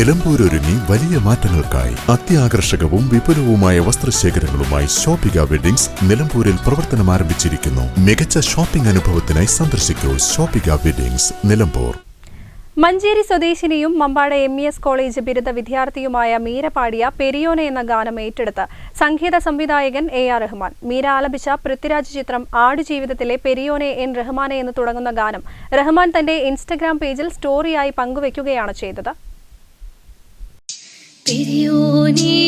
നിലമ്പൂരൊരുങ്ങി വലിയ മാറ്റങ്ങൾക്കായി അത്യാകർഷകവും വിപുലവുമായ വസ്ത്രശേഖരങ്ങളുമായി ഷോപ്പിക വെഡിങ്സ് നിലമ്പൂരിൽ പ്രവർത്തനം ആരംഭിച്ചിരിക്കുന്നു. മികച്ച ഷോപ്പിംഗ് അനുഭവത്തിനായി സന്ദർശിക്കൂ Shoppika weddings Nilambur. Manjeri സ്വദേശിനിയും Mampad M E S college ബിരുദ വിദ്യാർത്ഥിയുമായ മീര പാടിയ പെരിയോന എന്ന ഗാനം ഏറ്റെടുത്ത് സംഗീത സംവിധായകൻ എ ആർ റഹ്മാൻ. മീര ആലപിച്ച പൃഥ്വിരാജ് ചിത്രം ആടുജീവിതത്തിലെ പെരിയോനെ എൻ റഹ്മാനെ എന്ന് തുടങ്ങുന്ന ഗാനം റഹ്മാൻ തന്റെ ഇൻസ്റ്റഗ്രാം പേജിൽ സ്റ്റോറിയായി പങ്കുവയ്ക്കുകയാണ് ചെയ്തത്. പെരിയോനേ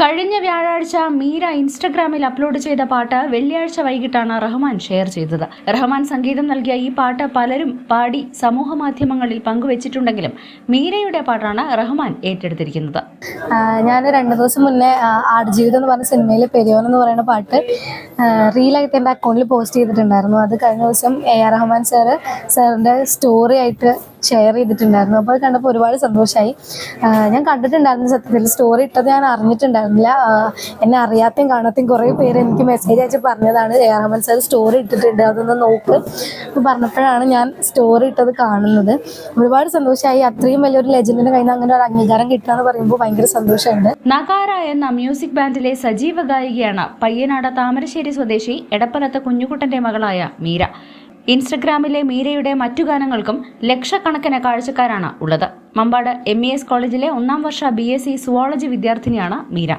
കഴിഞ്ഞ വ്യാഴാഴ്ച മീര ഇൻസ്റ്റഗ്രാമിൽ അപ്ലോഡ് ചെയ്ത പാട്ട് വെള്ളിയാഴ്ച വൈകിട്ടാണ് റഹ്മാൻ ഷെയർ ചെയ്തത്. റഹ്മാൻ സംഗീതം നൽകിയ ഈ പാട്ട് പലരും പാടി സമൂഹ മാധ്യമങ്ങളിൽ പങ്കുവച്ചിട്ടുണ്ടെങ്കിലും മീരയുടെ പാട്ടാണ് റഹ്മാൻ ഏറ്റെടുത്തിരിക്കുന്നത്. ഞാൻ രണ്ട് ദിവസം മുന്നേ ആടുജീവിതം എന്ന് പറഞ്ഞ സിനിമയിൽ പെരിയോൻ എന്ന് പറയുന്ന പാട്ട് റീലായിട്ട് എന്റെ അക്കൗണ്ടിൽ പോസ്റ്റ് ചെയ്തിട്ടുണ്ടായിരുന്നു. അത് കഴിഞ്ഞ ദിവസം എ ആർ റഹ്മാൻ സാറ് സാറിന്റെ സ്റ്റോറി ആയിട്ട് ഷെയർ ചെയ്തിട്ടുണ്ടായിരുന്നു. അപ്പോൾ അത് കണ്ടപ്പോൾ ഒരുപാട് സന്തോഷമായി ഞാൻ കണ്ടിട്ടുണ്ടായിരുന്നു സത്യത്തിൽ. സ്റ്റോറി ഇട്ടത് ഞാൻ അറിഞ്ഞിട്ടുണ്ടായിരുന്നില്ല. എന്നെ അറിയാത്തയും കാണാത്തയും കുറേ പേര് എനിക്ക് മെസ്സേജ് അയച്ച് പറഞ്ഞതാണ്. A R Rahman sir story ഇട്ടിട്ടുണ്ട് അതൊന്ന് നോക്ക്. എന്ന് പറഞ്ഞപ്പോഴാണ് ഞാൻ സ്റ്റോറി ഇട്ടത് കാണുന്നത്. ഒരുപാട് സന്തോഷമായി അത്രയും വലിയൊരു ലെജൻഡിന്റെ കയ്യിൽ നിന്ന് അങ്ങനെ ഒരു അംഗീകാരം കിട്ടുക എന്ന് പറയുമ്പോൾ ഭയങ്കര സന്തോഷമുണ്ട്. നഗാര എന്ന മ്യൂസിക് ബാൻഡിലെ സജീവ ഗായികയാണ് പയ്യനാട് താമരശ്ശേരി സ്വദേശി എടപ്പലത്ത് കുഞ്ഞുകുട്ടന്റെ മകളായ മീര. ഇൻസ്റ്റഗ്രാമിലെ മീരയുടെ മറ്റു ഗാനങ്ങൾക്കും ലക്ഷക്കണക്കിന് കാഴ്ചക്കാരാണ് ഉള്ളത്. മമ്പാട് എം ഇ എസ് കോളേജിലെ ഒന്നാം വർഷ ബി എസ് സി സുവോളജി വിദ്യാർത്ഥിനിയാണ് മീര.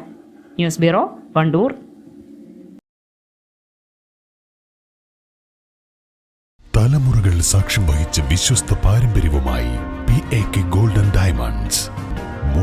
News bureau Wandoor. തലമുറകൾ സാക്ഷ്യം വഹിച്ച വിശ്വസ്ത പാരമ്പര്യവുമായി P A K golden diamonds